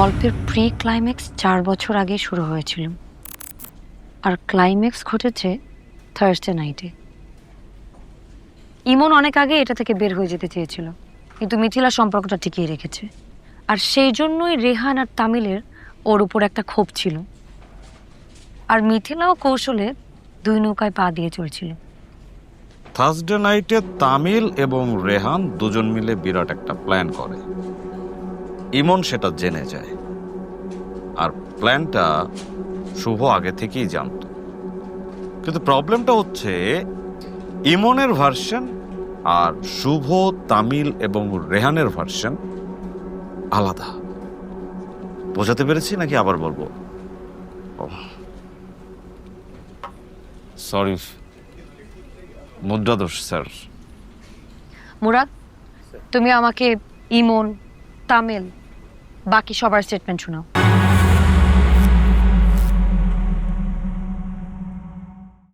গল্পের pre climax চার বছর আগে শুরু হয়েছিল। আর ক্লাইম্যাক্স ঘটেছে থার্সডে নাইটে ইমন অনেক আগে এটা থেকে বের হয়ে যেতে চেয়েছিল, কিন্তু মিথিলা সম্পর্কটা টিকিয়ে রেখেছে। আর সেই জন্যই রেহান আর তামিলের ওর উপর একটা ক্ষোভ ছিল। আর মিথিলাও কৌশলে দুই নৌকায় পা দিয়ে চলছিল। থার্সডে নাইটে তামিল এবং রেহান দুজন মিলে বিরাট একটা প্ল্যান করে। ইমন সেটা জেনে যায়। আর প্ল্যানটা শুভ আগে থেকেই জানতো। কিন্তু প্রবলেমটা হচ্ছে, ইমনের ভার্সন আর শুভ, তামিল এবং রেহানের ভার্সন আলাদা। বোঝাতে পেরেছি নাকি আবার বলব? সরি মুদ্রা দোষ স্যার। মুরাদ, তুমি আমাকে ইমন, তামিল বাকি সবার স্টেটমেন্ট শোনাও।